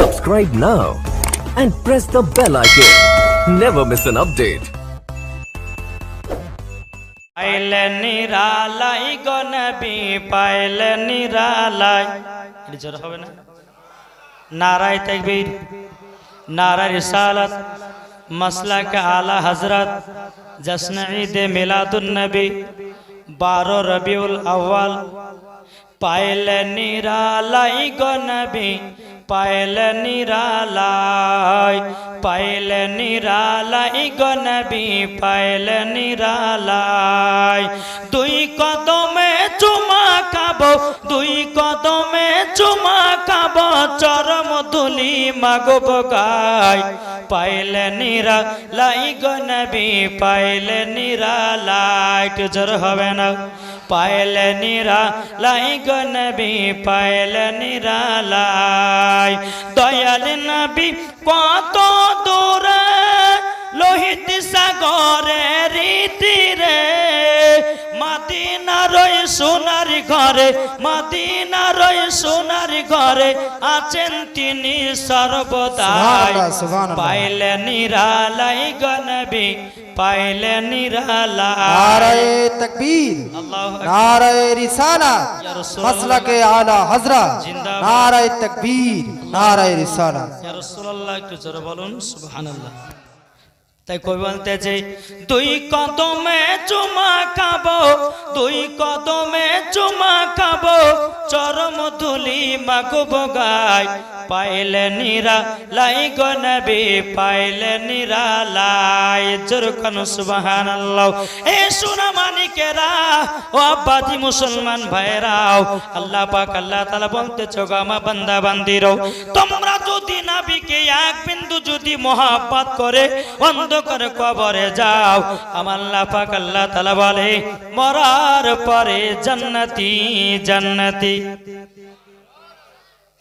Subscribe now and press the bell icon. Never miss an update. পাইলে নিরালাই গনবি পাইলে নিরালাই এটা জোর হবে না নারাই তাকবীর নারাই রিসালাত, মাসলাক আলা হজরত জশ্ন ঈদ মিলাদুন নবী, বারো রবিউল আউয়াল পাইলে নিরালাই গনবি পাইলে নিরালাই পাইলে নিরালাই গনবি পাইলে নিরালাই দুই কদমে চুমা খাব, দুই কদমে চুমা খাব, চরম দুলি মাগব গাই পাইলে নিরালাই গনবি পাইলে একটু জোর হবে না। পাইলে নিরা লাই গনবি নিরা নিরালাই দয়াল নবী কত দূরে লোহিত সাগরে রীতি রে মাদিনার ওই সোনার ঘরে মাদিনার ওই সোনার ঘরে আছেন তিনি সর্বদাই সুবহানাল্লাহ। পাইলে নিরালাই গনবি পাইলে নিরালাই নারায়ে তকবীর। নারায়ে রিসালাত রাসূলুল্লাহ। মাসলাকে আলা হযরত জিন্দাবাদ। নারায়ে তকবীর নারায়ে রিসালাত ইয়া রাসূলুল্লাহ একটু জোরে বলুন সুবহানাল্লাহ তাই কই বলতে যে, দুই কদমে চুমা খাব, দুই কদমে চুমা খাব, চরম ধুলি মাগব গাই পাইলে নিরা লাই গনবি পাইলে নিরা লাই। জোর জোরকান সুবহানাল্লাহ। এ সোনা মানিকেরা, ও আব্বাজি মুসলমান ভাইরাও আল্লাহ পাক, আল্লাহ তাআলা বলতে চোগামা বান্দা বান্দিরও, তোমরা যদি নাবিকে এক বিন্দু যদি মহাব্বত করে অন্ধকার কবরে যাও। আমার লাফাক আল্লাহ তালা বলে, মরার পরে জান্নাতি জান্নাতি।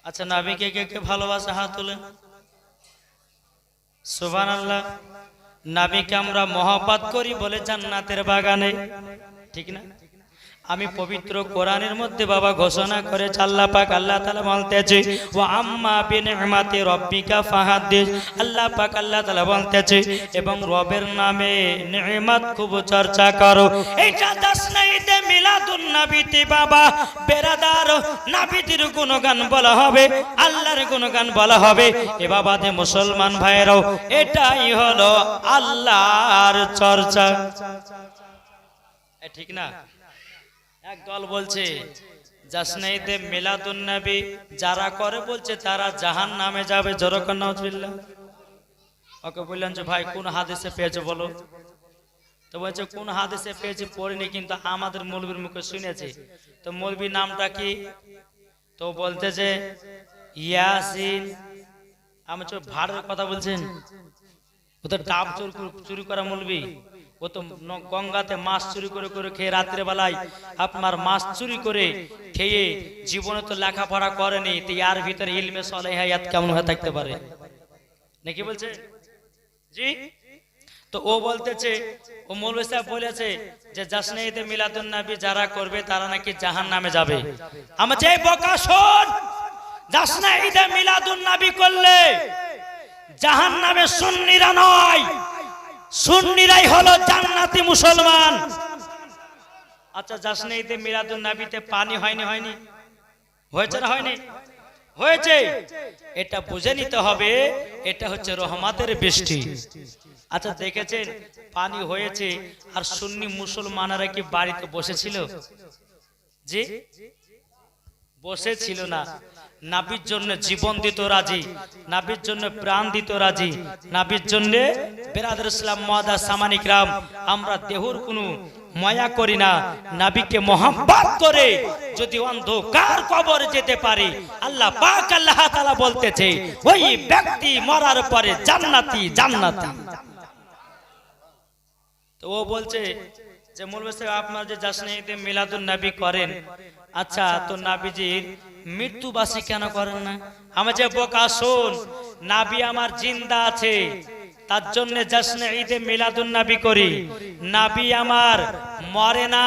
আচ্ছা নাবিকে কে কে ভালোবাসে? হাত তুলে। সুবান আল্লাহ নাবিকে আমরা মহাপাত করি বলে জান্নাতের বাগানে। ঠিক না? আমি পবিত্র কোরআনের মধ্যে বাবা ঘোষণা করে আল্লাহ পাক আল্লাহ তালা বলতেছে ও আম্মা বিনিমাতি রব্বিকা ফাহাদ্দিস। আল্লাহ পাক আল্লাহ তালা বলতেছে, এবং রবের নামে নিয়ামত খুব চর্চা করো। এটা দাস নাইতে মিলাদুন নবীতে বাবা বেরাদার নাবিতির গুণগান বলা হবে, আল্লাহর গুণগান বলা হবে, এ বাবাতে মুসলমান ভাইরাও এটাই হলো আল্লাহর চর্চা। ঠিক না? এক দল বলছে জাসনাইতে মিলাদুন নবী যারা করে বলছে তারা জাহান নামে যাবে জরকন নজবিল্লাহ ওকে বললেন যে, ভাই, কোন হাদিসে পেয়েছে বলো? তো বলছে, কোন হাদিসে পেয়েছে পড়িনি, কিন্তু আমাদের মৌলবীর মুখে শুনেছি। তো মৌলবীর নামটা কি? তো বলতে যে ইয়াসিন। আমি ভাড়ের কথা বলছেন। ও তো ডাব চুরি করা মৌলবী। ও তো গঙ্গাতে মাছ চুরি করে করে খেয়ে রাত্রে বেলায় আপনার মাছ চুরি করে খেয়ে জীবনে তো লেখাপড়া করেনি, তো ইয়ার ভিতরে ইলমে সলেহায়াত কেমন হয়ে থাকতে পারে? নাকি বলছে? জি? তো ও বলতেছে, ও মৌলভী সাহেব বলেছে যে, জাসনে ঈদে মিলাদুন নবী যারা করবে তারা নাকি জাহান নামে যাবে। আমার যে বকা শোন, জাসনে ঈদে মিলাদুন নবী করলে জাহান নামে সুন্নিরা নয়। সুন্নিরাই হলো জান্নাতি মুসলমান। আচ্ছা জাসনে ঈদে মিলাদুন নবীতে পানি হয়নি হয়নি। হয়েছে না হয়নি? হয়েছে। এটা বুঝে নিতে হবে, এটা হচ্ছে রহমাতের বৃষ্টি। আচ্ছা দেখেছেন? পানি হয়েছে, আর সুন্নি মুসলমানেরা কি বাড়িতে বসেছিল? জি? বসেছিল না। নাবির জন্য জীবন দিত রাজি, নাবির জন্য প্রাণ দিত রাজি, নাবির জন্য বলতেছে, ওই ব্যক্তি মরার পরে জান্নাতি জান্নাতি। তো ও বলছে যে, মৌলভী সাহেব, আপনার যে জাসনাইতে মিলাদুন নবী করেন আচ্ছা তো নাবিজির মৃত্যুবাসী কেন করেন না? আমার যে বোকা, শোন, নাবি আমার জিন্দা আছে। তার জন্য জশ্নে ঈদে মিলাদুন নাবি করি। নাবি আমার মরে না,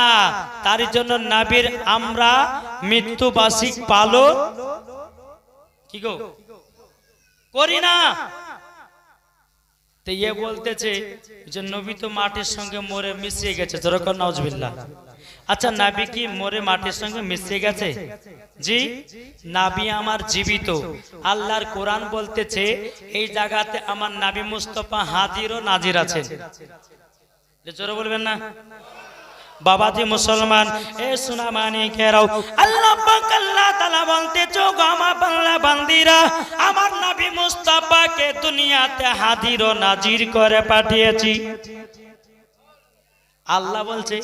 তার জন্য নাবির আমরা মৃত্যুবার্ষিক পালন কি গো? করি না। তো ইয়ে বলতেছে যে, নবী তো মাটির সঙ্গে মরে মিশিয়ে গেছে। যেরকম নজবিল্লা আচ্ছা নাবি কি মরে মাটির সঙ্গে মিশে গেছে? জি? নাবি আমার জীবিত। আল্লাহর কোরআন বলতেছে এই জায়গাতে আমার নাবি মুস্তফা হাজির ও নাজির আছেন। জোরে বলবেন না? বাবাজি মুসলমান এ সোনা মানি কেরাও আল্লাহ পাক আল্লাহ তাআলা বলতে চোখ আমার বাংলা বান্দিরা আমার নবী মুস্তাফাকে দুনিয়াতে হাজির ও নাজির করে পাঠিয়েছি। আল্লাহ বলছে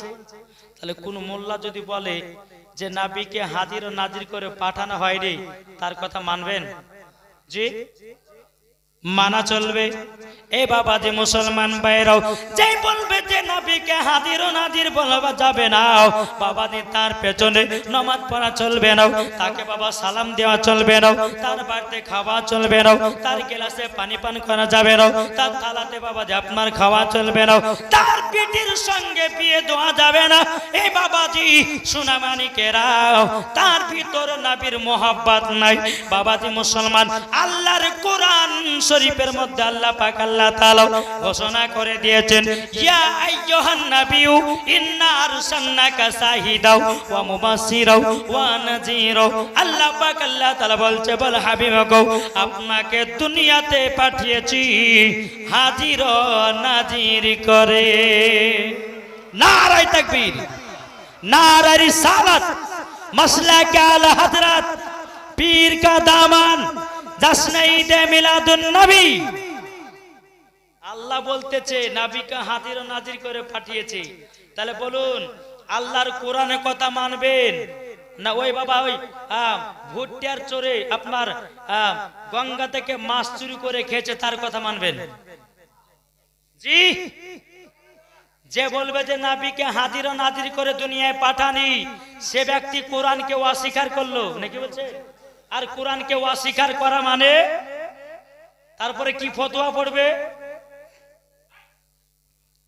তাহলে কোন মোল্লা যদি বলে যে নাবিকে হাজির ও নাজির করে পাঠানো হয়নি, তার কথা মানবেন? জি? মানা চলবে। এ বাবা যে মুসলমান ভাইরাও, যেই বলবে যে নবীকে হাজির ও নাজির বলা যাবে না। বাবা যে তার পেছনে নমাজ পড়া চলবে না, তাকে বাবা সালাম দেওয়া চলবে না, তার বাড়িতে খাওয়া চলবে না, তার গ্লাসে পানি পান করা যাবে না, তার থালাতে বাবা যে আপনার খাওয়া চলবে না, তার পিঠির সঙ্গে বিয়ে দেওয়া যাবে না। এই বাবাজি সুনামানিকেরাও তার ভিতর নাবির মোহাব্বত নাই। বাবাজি মুসলমান, আল্লাহর কোরআন শরীফের মধ্যে আল্লাহ পাক আল্লাহ তাআলা ঘোষণা করে দিয়েছেন, ইয়া আইয়ুহান নাবিয়্যু, ইন্না আরসালনাকা শাহিদাও ওয়া মুবাশশিরাও ওয়া নাযীরাও। আল্লাহ পাক আল্লাহ তাআলা বলছে, বল হাবিবগো, আপনাকে দুনিয়াতে পাঠিয়েছি, হাজির ও নাজির করে। নারায় তাকবীর, নারায় রিসালাত, মাসলাকে আলা হযরত, পীর কা দামান আল্লাহ বলতেছে, নাবিকা হাজির ও নাজির করে পাঠিয়েছে। তাহলে বলুন, আল্লাহর কোরআনে কথা মানবেন? না ওই বাবা ওই ভুট্টার চোরে আপনার গঙ্গা থেকে মাছ চুরি করে খেয়েছে, তার কথা মানবেন? জি। যে বলবে যে নাবিকে হাজির ও নাজির করে দুনিয়ায় পাঠানি, সে ব্যক্তি কোরআনকে অস্বীকার করল। নাকি বলছে? আর কোরআনকে অস্বীকার করা মানে? তারপরে কি ফতোয়া পড়বে?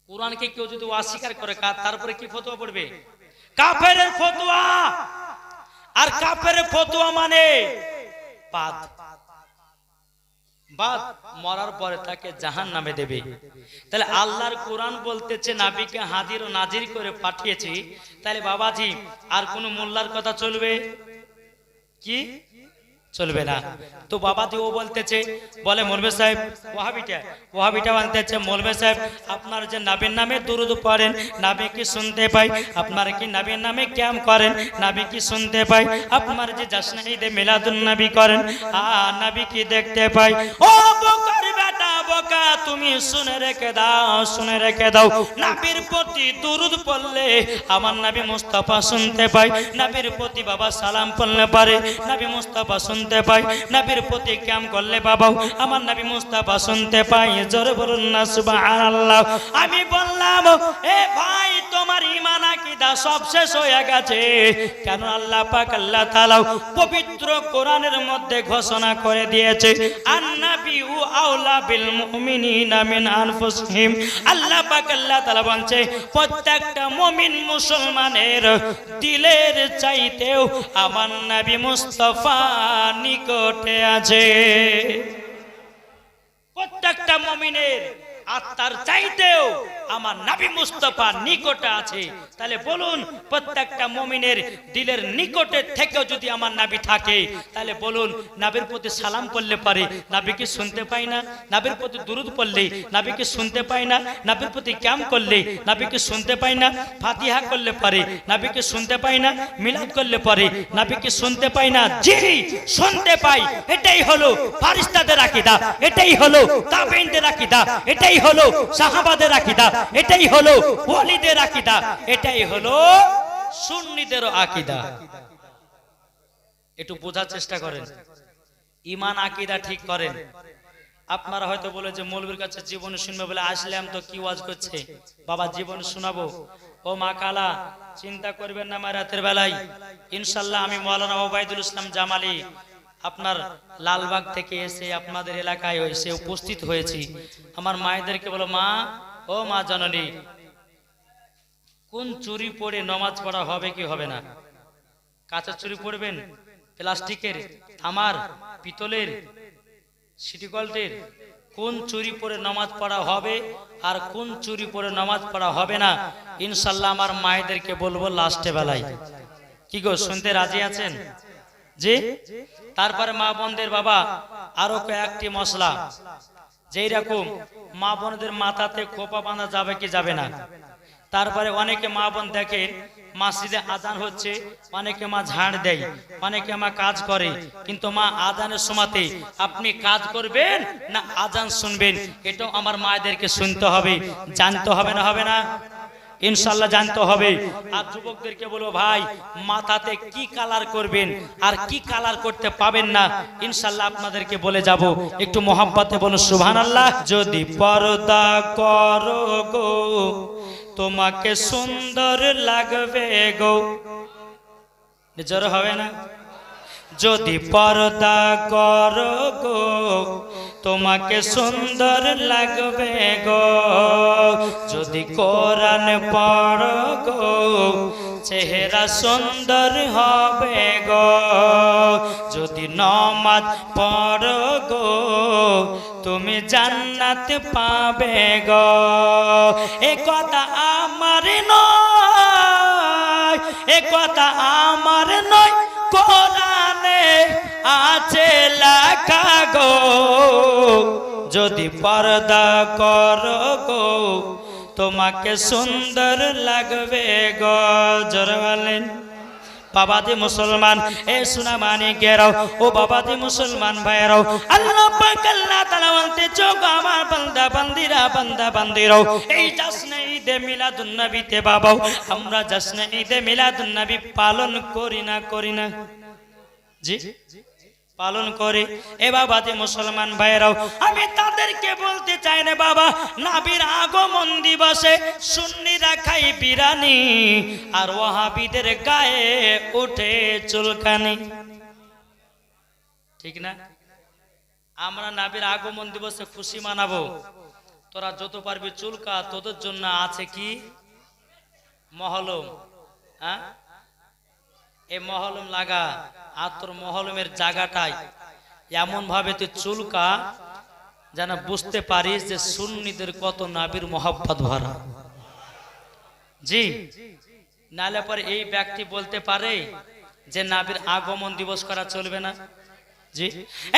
কোরআনকে কেউ যদি অস্বীকার করে তারপরে কি ফতোয়া পড়বে? কাফের ফতোয়া! আর কাফের ফতোয়া মানে? মরার পরে তাকে জাহান নামে দেবে। তাহলে আল্লাহর কোরআন বলতেছে, নাবিকে হাজির ও নাজির করে পাঠিয়েছি। তাহলে বাবাজি, আর কোন মোল্লার কথা চলবে? কি? চলবে না। তো বাবা ও বলতেছে, বলে মোলবে সাহেব ওহাবিটা ওহাবিটা বলতেছে মোলবে সাহেব, আপনার যে নাবির নামে দুরুদ পড়েন, নাবি কি শুনতে পাই? আপনার কি নাবির নামে ক্যাম করেন? নাবি কি শুনতে পাই? আপনার যে জাসনা ঈদে মিলাদুন নাবি করেন, আ, নাবি কি দেখতে পাই? ও বকর বোকা তুমি শুনে রেখে দাও শুনে রেখে দাও। নাবির প্রতি দুরুদ পড়লে আমার নাবি মুস্তাফা শুনতে পাই নাবির প্রতি বাবা সালাম পড়লে পারে নাবি মুস্তাফা শুনতে পাই নাবির প্রতি ক্যাম করলে বাবাও আমার নাবি মুস্তাফা শুনতে পাই জোরে বলুন না সুবহানাল্লাহ। আমি বললাম এ ভাই তোমার ইমান আকীদা সব শেষ হয়ে গেছে। কেন আল্লাহ পাক আল্লাহ তাআলা পবিত্র কোরআনের মধ্যে ঘোষণা করে দিয়েছে আন্নাবিউ আউলা বিল প্রত্যেকটা মুমিন মুসলমানের দিলের চাইতেও আমার নবী মুস্তাফা নিকটে আছে। প্রত্যেকটা মুমিনের আত্মার চাইতেও আমার নাবি মুস্তফা নিকটে আছে। তাহলে বলুন, প্রত্যেকটা মুমিনের দিলের নিকটে থেকেও যদি আমার নাবি থাকে, তাহলে বলুন, নাবির প্রতি সালাম করলে পারে নাবিকে শুনতে পাই না? নাবির প্রতি দুরুদ পড়লে নাবিকে শুনতে পাই না? নাবির প্রতি ক্যাম করলে নাবিকে শুনতে পাই না? ফাতিহা করলে পারে নাবিকে শুনতে পাই না? মিলাদ করলে পারে নাবিকে শুনতে পাই না? জি শুনতে পাই এটাই হলো ফারিস্তাদের আকিদা, এটাই হলো তাবেইনদের আকিদা, এটাই হলো সাহাবাদের আকিদা এটাই হলো ওয়ালিদের আকিদা এটাই হলো সুন্নিদের আকিদা। একটু বোঝার চেষ্টা করেন। ইমান আকিদা ঠিক করেন। আপনারা হয়তো বলে যে মৌলবীর কাছে জীবন শুনবে বলে আসলাম তো কি ওয়াজ করছে? বাবা জীবন শোনাবো। ও মা কালা চিন্তা করবেন না আমার রাতের বেলায়। ইনশাল্লাহ আমি মৌলানা ওবায়দুল ইসলাম জামালি আপনার লালবাগ থেকে এসে আপনাদের এলাকায় এসে উপস্থিত হয়েছি। আমার মায়েদেরকে বলো, মা, ও মা জননী, কোন চুরি পড়ে নমাজ পড়া হবে কি হবে না? কাঁচা চুরি পড়বেন, প্লাস্টিকের তামার পিতলের, সিটি কলটির, কোন চুরি পরে নামাজ পড়া হবে আর কোন চুরি পরে নামাজ পড়া হবে না? ইনশাল্লাহ আমার মায়েদেরকে বলব লাস্টে বেলায়। কি গো, শুনতে রাজি আছেন? জি? তারপরে মা বোনদের বাবা, আরও কয়েকটি মশলা। যেই রকম মা বোনদের মাথাতে খোপা বাঁধা যাবে কি যাবে না? তারপরে অনেকে মা বোন দেখে মাসজিদে আজান হচ্ছে, অনেকে মা ঝাড় দেয়, অনেকে মা কাজ করে। কিন্তু মা আজানের সময়তে আপনি কাজ করবেন না আজান শুনবেন? এটাও আমার মায়েদেরকে শুনতে হবে, জানতে হবে না হবে না? ইনশাল্লাহ জানতে হবে। আর যুবকদেরকে বলব ভাই মাথাতে কি কালার করবেন? আর কি কালার করতে পাবেন না? ইনশাল্লাহ আপনাদেরকে বলে যাব। একটু মোহাম্মতে বলুন সুবহান আল্লাহ যদি পর্দা করো গো তোমাকে সুন্দর লাগবে গো। জোর হবে না? যদি পর্দা করো গো তোমাকে সুন্দর লাগবে গো। যদি কোরআন পড় গো, চেহারা সুন্দর হবে গো। যদি নমাজ পড় গো, তুমি জান্নাত পাবে গো। এ কথা আমার নয়, এ কথা আমার নয়, কোরআনে আছে যদি পর্দা করো গো, তোমাকে সুন্দর লাগবে গো বলেন। বাবাদি মুসলমান, এ সুনা মানি গেরাও ও বাবাদি মুসলমান ভাইরাও আল্লাহ পাক আল্লাহ তাআলা বলতে চোখ আমার বান্দা, বান্দিরা, বান্দা, বান্দিরাও, এই জাসনে ঈদে মিলাদুন নবীতে বাবাও, আমরা জাসনে ঈদে মিলাদুন নবী পালন করি না করি না। জি। পালন করে। এ বাবাতে মুসলমান ভাইরাও আমি তাদেরকে বলতে চাই না বাবা, নাবির আগমন দিবসে সুন্নিরা খাই বিরানি, আর ওয়াহাবিদের গায়ে উঠে চুলকানি। ঠিক না? আমরা নাবির আগমন দিবসে খুশি মানাবো। তোরা যত পারবি চুলকা, তোদের জন্য আছে কি? মহলম হ্যাঁ? এই মহলম লাগা, আর তোর মহলমের জায়গাটাই। এমন ভাবে তুই চুলকা, যেন বুঝতে পারিস যে সুন্নিদের কত নাবির মহাব্বত ভরা। জি, নালে পরে এই ব্যক্তি বলতে পারে যে নাবির আগমন দিবস করা চলবে না। জি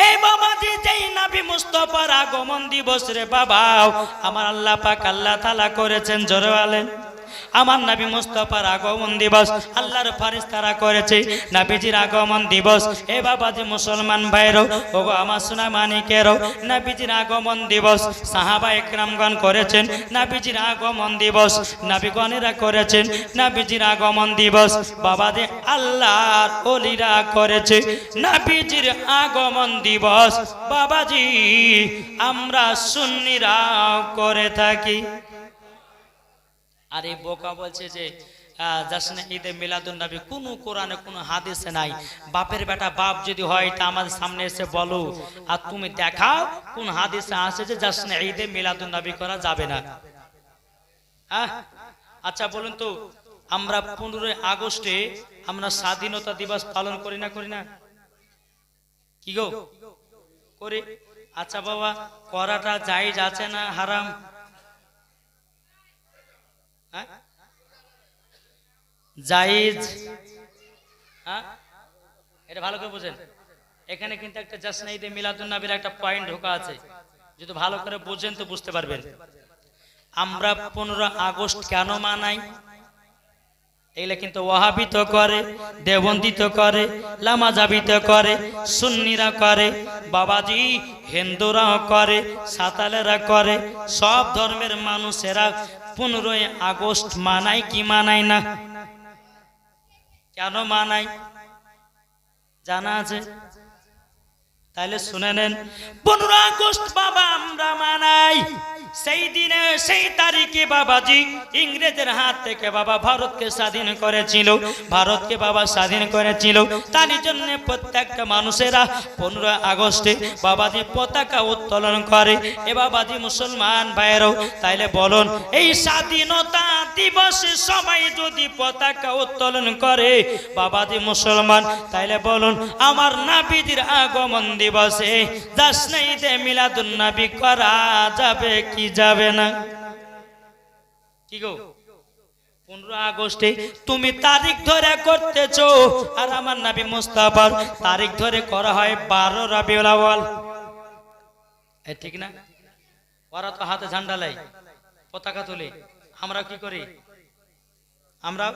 এই বাবা জি যেই নাবি মুস্তফার আগমন দিবস রে বাবা আমার আল্লাহ পাক আল্লাহ তাআলা করেছেন জোরে আমার নবী মুস্তফার আগমন দিবস, আল্লাহর ফারিস তারা করেছে নবীজির আগমন দিবস। এ বাবাজি মুসলমান ভাইরও ওগো আমার সোনা মানিকেরও নবীজির আগমন দিবস, সাহাবা একরামগণ করেছেন নবীজির আগমন দিবস, নবীগণেরা করেছেন নবীজির আগমন দিবস। বাবাজি আল্লাহর অলিরা করেছে নবীজির আগমন দিবস। বাবাজি, আমরা সুন্নিরা করে থাকি। আর এই বোকা বলছে যে ঈদে মিলাদুন নবী, কোন কোরআনে কোন হাদিসে নাই। বাপের বেটা বাপ যদি হয়, তা আমাদের সামনে এসে বলো। আর তুমি দেখাও কোন হাদিসে আছে যে জাসনে ঈদে মিলাদুন নবী করা যাবে না। আচ্ছা বলুন তো, আমরা পনেরোই আগস্টে আমরা স্বাধীনতা দিবস পালন করি না করি না? কি গো? করি। আচ্ছা বাবা, করাটা জায়েজ আছে না হারাম? জায়েজ হ্যাঁ? এটা ভালো করে বুঝেন। এখানে কিন্তু একটা জাসনা ঈদে মিলাদুন নবীর একটা পয়েন্ট ঢোকা আছে। যদি ভালো করে বুঝেন তো বুঝতে পারবেন। আমরা পনেরো আগস্ট কেন মানাই? এগুলা কিন্তু ওয়াহাবিত করে দেবন্দিত করে লামাজাবিত করে, সুন্নিরা করে, বাবাজি, হিন্দুরাও করে, সাতালেরা করে, সব ধর্মের মানুষেরা পনেরোই আগস্ট মানায় কি মানায় না? কেন মানায়? জানা আছে? তাহলে শুনে নেন। পনেরো আগস্ট বাবা আমরা মানাই। সেই দিনে, সেই তারিখে বাবাজি ইংরেজের হাত থেকে বাবা ভারতকে স্বাধীন করেছিল। ভারতকে বাবা স্বাধীন করেছিল। তারই জন্য প্রত্যেকটা মানুষেরা পনেরো আগস্টে বাবাজি পতাকা উত্তোলন করে। এ বাবাজি মুসলমান ভাইয়েরও, তাইলে বলুন, এই স্বাধীনতা দিবসে সবাই যদি পতাকা উত্তোলন করে, বাবাজি মুসলমান, তাইলে বলুন, আমার নাবিদির আগমন দিবসে জাসনাইদে মিলাদুন নাবি, করা যাবে কি? যাবে না। কি গো? পনেরো আগস্টে তুমি তারিখ ধরে করতেছো, আর আমার নাবি মুস্তাফার তারিখ ধরে করা হয় বারো আওয়াল ঠিক না? ওরা তো হাতে ঝান্ডা লাই, পতাকা তুলে। আমরা কি করি? আমরা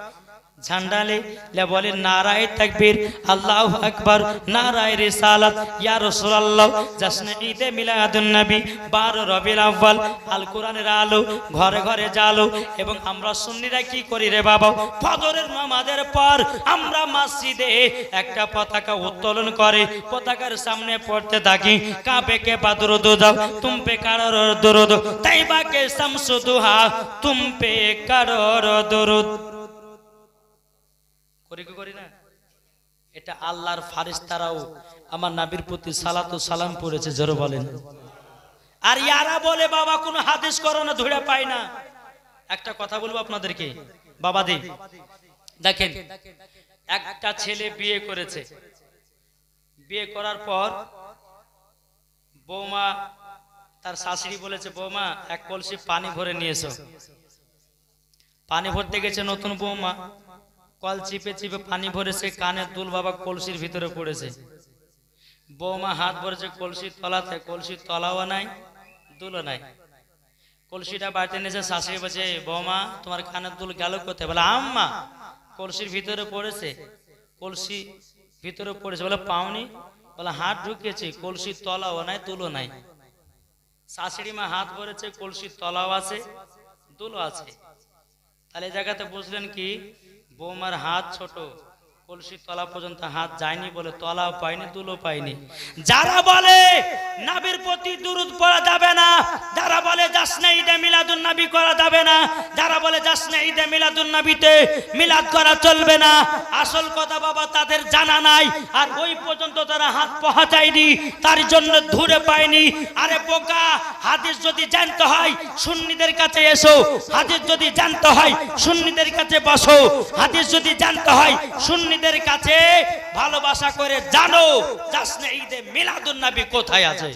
ঝান্ডালে বলে, নারায় তাকবীর, আল্লাহু আকবার, নারায় রিসালাত, ইয়া রাসূলুল্লাহ ঈদে মিলাদুন নবী 12 রবিউল আউয়াল আল কোরআনের আলো, ঘরে ঘরে জালো, এবং আমরা সুন্নিরা কি করি রে বাবা? ফজরের নামাজের পর আমরা মসজিদে একটা পতাকা উত্তোলন করে, পতাকার সামনে পড়তে থাকি কাবে কে বাদরুদ যাও তুম পে কারর দরুদ, তাইবা কে শামসুদুহা তুম পে কারর দরুদ। করি করি না? এটা আল্লাহর ফারিস্তারাও আমার নাবির প্রতি সালাতু সালাম পড়েছে বলেন। আর ইয়ারা বলে, বাবা, কোনো হাদিস করো না ধরে না। একটা কথা বলব আপনাদেরকে। বাবা দি, দেখেন, একটা ছেলে বিয়ে করেছে। বিয়ে করার পর বৌমা, তার শাশুড়ি বলেছে, বৌমা, এক কলসি পানি ভরে নিয়েছো। পানি ভরতে গেছে নতুন বৌমা। কল চিপে চিপে পানি ভরেছে কানের দুল বাবা কলসির ভিতরে পড়েছে। বৌমা হাত ভরেছে কলসির তলাতে কলসির তলাও নাই, দুলও নাই। কলসিটা বাড়িতে নিয়েছে শাশুড়ি বলছে বৌমা, তোমার কানের দুল গেল কোথায়? বলে, আম্মা, কলসির ভিতরে পড়েছে। কলসি ভিতরে পড়েছে বলে, পাওনি? বলে, হাত ঢুকিয়েছে কলসির তলাও নাই তুলো নাই। শাশুড়ি মা হাত ভরেছে কলসির তলাও আছে দুলো আছে। তাহলে জায়গাতে বুঝলেন কি বৌমার হাত ছোট। কলসির তলা পর্যন্ত হাত যায়নি বলে তলাও পায়নি তুলো পায়নি। যারা বলে নাবির প্রতি দুরুদ পড়া যাবে না, যারা বলে জাসনে ঈদে মিলাদুন নবী করা যাবে না, যারা বলে জাসনে ঈদে মিলাদুন নবীতে মিলাদ করা চলবে না, আসল কথা বাবা তাদের জানা নাই, আর ওই পর্যন্ত তারা হাত পৌঁছায়নি তার জন্য ধরে পায়নি। আরে বোকা, হাদিস যদি জানতে হয়, সুন্নিদের কাছে এসো। হাদিস যদি জানতে হয়, সুন্নিদের কাছে বসো। হাদিস যদি জানতে হয় সুন্নিদের কাছে ভালোবাসা করে, জানো জাসনে ঈদে মিলাদুন নবী কোথায় আছে?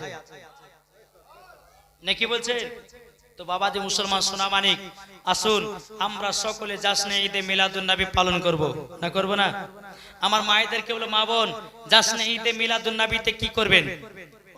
নাকি বলছে? তো বাবাজি মুসলমান সোনা মানিক, আসুন, আমরা সকলে জাসনে ঈদে মিলাদুন নবী পালন করব। না করব না? আমার মায়েদেরকে বলো মা বোন জাসনে ঈদে মিলাদুন নবীতে কি করবেন?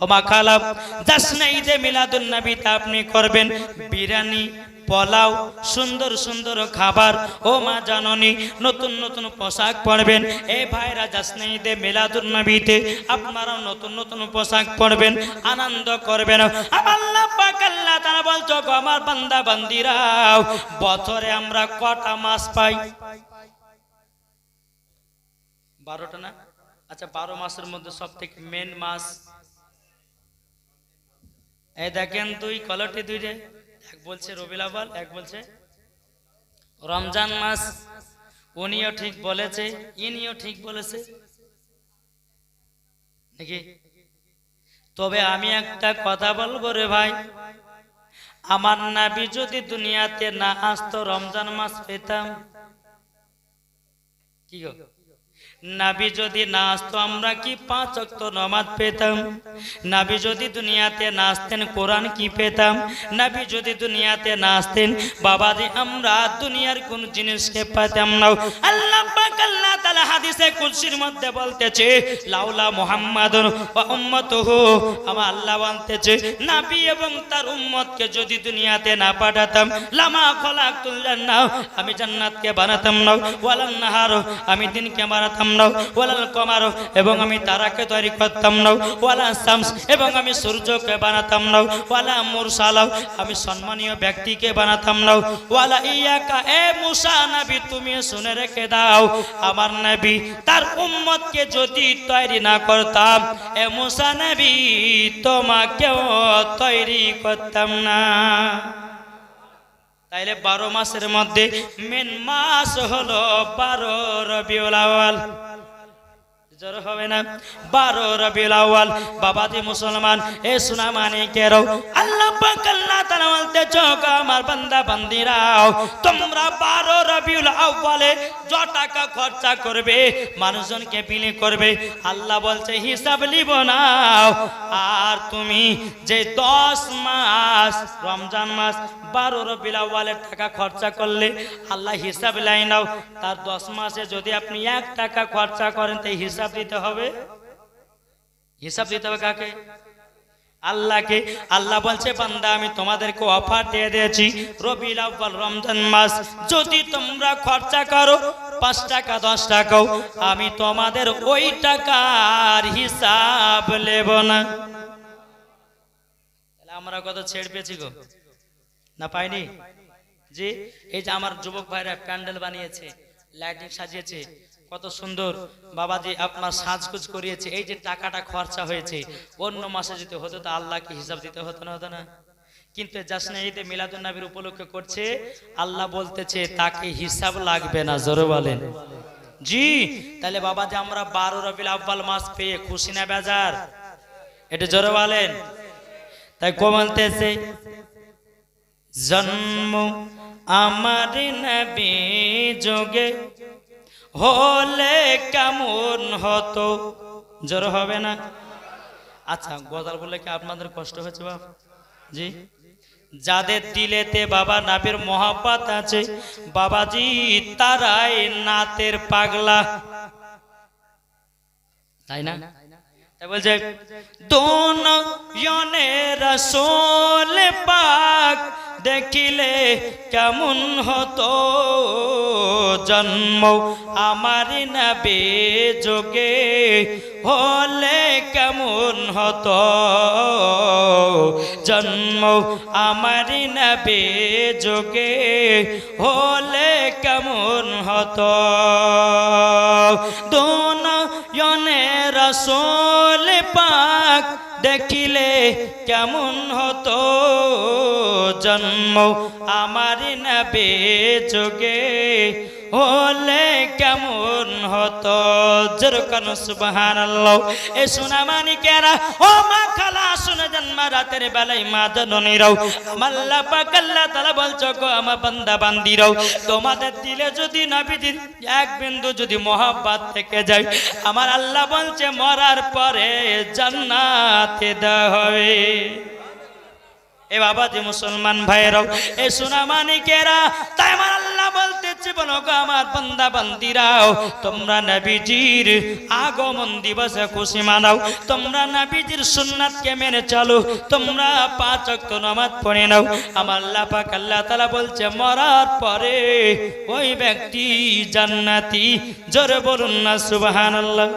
ও মা খালাম জাসনে ঈদে মিলাদুন নবীতে আপনি করবেন বিরিয়ানি পোলাও, সুন্দর সুন্দর খাবার। ও মা জাননী, নতুন নতুন পোশাক পরবেন। এই ভাইরা জাসনে ঈদে মিলাদুন নবীতে আপনারাও নতুন নতুন পোশাক পরবেন, আনন্দ করবেন। আল্লাহ পাক আল্লাহ তারা বলছো আমার বান্দা, বান্দিরাও, বছরে আমরা কটা মাস পাই? বারোটা না? আচ্ছা বারো মাসের মধ্যে সব থেকে মেন মাস এই দেখেন দুই, কলটি দুইটে এক বলছে রবিল আওয়াল এক বলছে রমজান মাস উনিও ঠিক বলেছে ইনিও ঠিক বলেছে। নাকি? তবে আমি একটা কথা বলব রে ভাই আমার নাবি যদি দুনিয়াতে না আসতো রমজান মাস পেতাম। কি গো? নাবি যদি না আসতো আমরা কি পাঁচ অক্ত নমাজ পেতাম? নাবি যদি দুনিয়াতে না আসতেন কোরআন কি পেতাম? নাবি যদি দুনিয়াতে না আসতেন বাবাজি আমরা দুনিয়ার কোন জিনিসকে পেতাম না। আল্লাহ আল্লাহ তাআলা হাদিসে মধ্যে বলতেছে, লাউলা মুহাম্মাদুন ওয়া উম্মতুহু। আল্লাহ বলতেছে, নাবি এবং তার উম্মতকে যদি দুনিয়াতে না পাঠাতাম, লামা খলাকুল জান্নাহ, আমি জান্নাতকে বানাতাম না। ওয়ালান নাহার, আমি দিনকে বানাতাম না ওয়ালাল কমার, এবং আমি তারাকে তৈরি করতাম না ওয়ালা শামস, এবং আমি সূর্যকে বানাতাম না ওয়ালা আমি সম্মানীয় ব্যক্তিকে বানাতাম না ওয়ালা ইয়াকা, এ মুসা নবী, তুমি শুনে রেখে দাও, আমার নবী তার উম্মতকে যদি তৈরি না করতাম, এ মুসা নবী তোমাকেও তৈরি করতাম না। তাইলে বারো মাসের মধ্যে মেন মাস হলো বারো রবিউল আওয়াল জোর হবে না। বারো রবিউল আউয়াল, বাবাজি মুসলমান, এ সোনা মানে কেরো। আল্লাহ পাক আল্লাহ তাআলা চোখ আমার বান্দা, বান্দিরাও, তোমরা বারো রবিউল আউয়ালে য টাকা খরচা করবে, মানুষজনকে বিলি করবে। আল্লাহ বলছে, হিসাব লিব নাও আর তুমি যে দশ মাস, রমজান মাস, বারো রবিউল আউয়ালের টাকা খরচা করলে, আল্লাহ হিসাব লাই নাও। তার দশ মাসে যদি আপনি এক টাকা খরচা করেন, তাই হিসাব দিতে হবে? হিসাব দিতে হবে কাকে? আল্লাহকে। আল্লাহ বলছে, বান্দা, আমি তোমাদেরকে অফার দিয়ে দিয়েছি। রবিউল আউয়াল রমজান মাস, যদি তোমরা খরচা করো, পাঁচ টাকা, দশ টাকাও আমি তোমাদের ওই টাকার হিসাব নেব না। আমরা কত ছেড় পেয়েছি গো? না পাইনি? জি, এই যে আমার যুবক ভাইরা প্যান্ডেল বানিয়েছে লাইটিং সাজিয়েছে কত সুন্দর। বাবাজি, আপনার সাজগুজ করিয়েছে, এই যে টাকাটা খরচা হয়েছে, অন্য মাসে যদি হতো তো আল্লাহকে হিসাব দিতে হতো না হতো না। কিন্তু জাসনে ঈদে মিলাদুন নবীর উপলক্ষে করছে, আল্লাহ বলতেছে, তাকে হিসাব লাগবে না, জোরে বলেন। জি, তাহলে বাবাজি, আমরা বারো রবিল আব্বাল মাস পেয়ে খুশি না বেজার? এটা জোরে বলেন। তাই কো বলতেছে, জন্ম আমার নবী যোগে হলে কেমন হতো? জ্বর হবে না? আচ্ছা গজাল বলে কি আপনাদের কষ্ট হয়েছে বাপ? জি? যাদের দিলেতে বাবা নাবির মহাপাত আছে, বাবাজি তারাই নাতের পাগলা। তাই না? বলছে, দোন রসোল পাক দেখিলে কেমন হতো জন্ম? আমার নবে যোগে হলে কেমন হতো জন্ম? আমার নবে যোগে হলে কেমন হতো? দোন রসোল পাক দেখিলে কেমন হতো জন্ম আমার নবে যোগে হলে কেমন হতো? যেরকম সুবহান এ সোনা মানিকেরা, ও মা খালা, শুনে জন্ম রাতের বেলায় মা জননীরাও। মাল্লা পাকাল্লা তালা বলছো, গো আমার বান্দা, বান্দিরাও, তোমাদের দিলে যদি নাবিদিন এক বিন্দু যদি মহাব্বাত থেকে যায়, আমার আল্লাহ বলছে, মরার পরে জান্নাতে দেওয়া হবে। এ বাবা যে মুসলমান ভাইয়েরাও, এ সোনা মানিকেরা, তাই আমার আল্লাহ বলতেছে, বলো আমার বান্দা বন্দিরাও, তোমরা নবীজির আগমন দিবসে খুশি মানাও, তোমরা নবীজির সুন্নাতকে মেনে চলো, তোমরা পাঁচ ওয়াক্ত নামাজ পড়ে নাও। আমার আল্লাহ পাক আল্লাহ তাআলা বলছে, মরার পরে ওই ব্যক্তি জান্নাতি, জোরে বলুন না সুবহানাল্লাহ।